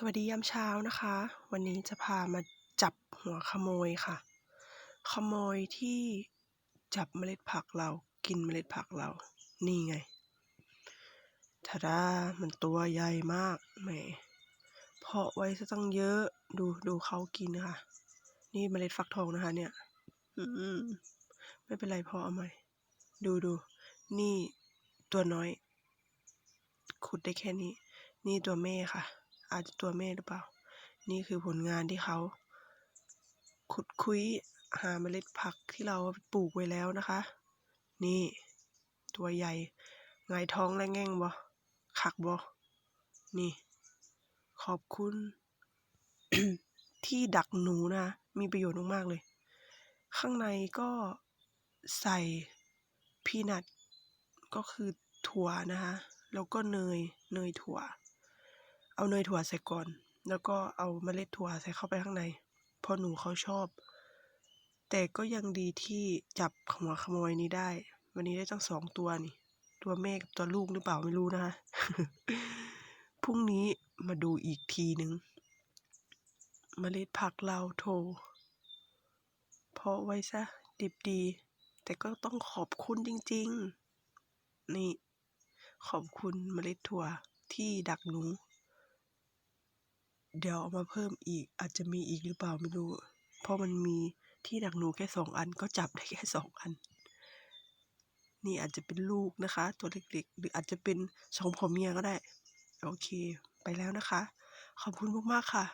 สวัสดียามเช้านะคะ วันนี้จะพามาจับหัวขโมยค่ะ ขโมยที่จับเมล็ดผักเรากินเมล็ดผักเรา นี่ไงทาดามันตัวใหญ่มากแหมเพาะไว้ซะตั้งเยอะดูดูเขากินค่ะ นี่เมล็ดฟักทองนะคะ เนี่ยอืมไม่เป็นไรพอเอาใหม่ดูดูนี่ตัวน้อย ขุดได้แค่นี้ นี่ตัวแม่ค่ะ อาจจะตัวแม่หรือเปล่า นี่คือผลงานที่เขา ขุดคุยหาเมล็ดผักที่เราปลูกไว้แล้วนะคะ นี่ ตัวใหญ่ไงายท้องและแง่งบ่ขักบ่นี่ ขอบคุณ ที่ดักหนูนะ มีประโยชน์มากๆเลย ข้างในก็ใส่พีนัทก็คือถั่วนะคะ แล้วก็เนย เนยถั่ว เอาเนยถั่วใส่ก่อน แล้วก็เอาเมล็ดถั่วใส่เข้าไปข้างในพราะหนูเขาชอบ แต่ก็ยังดีที่จับหัวขโมยนี้ได้ วันนี้ได้ตั้งสองตัวนี่ ตัวแม่กับตัวลูกหรือเปล่าไม่รู้นะคะพรุ่งนี้มาดูอีกทีหนึ่งเมล็ดผักเราโถเพาะไว้ซะดิบดี แต่ก็ต้องขอบคุณจริง ๆ นี่ ขอบคุณเมล็ดถั่วที่ดักหนู เดี๋ยวเอามาเพิ่มอีก อาจจะมีอีกหรือเปล่าไม่รู้ เพราะมันมีที่ดักหนูแค่สองอันก็จับได้แค่สองอัน นี่อาจจะเป็นลูกนะคะ ตัวเล็กๆ หรืออาจจะเป็นสองผัวเมียก็ได้ โอเค ไปแล้วนะคะ ขอบคุณมากๆค่ะ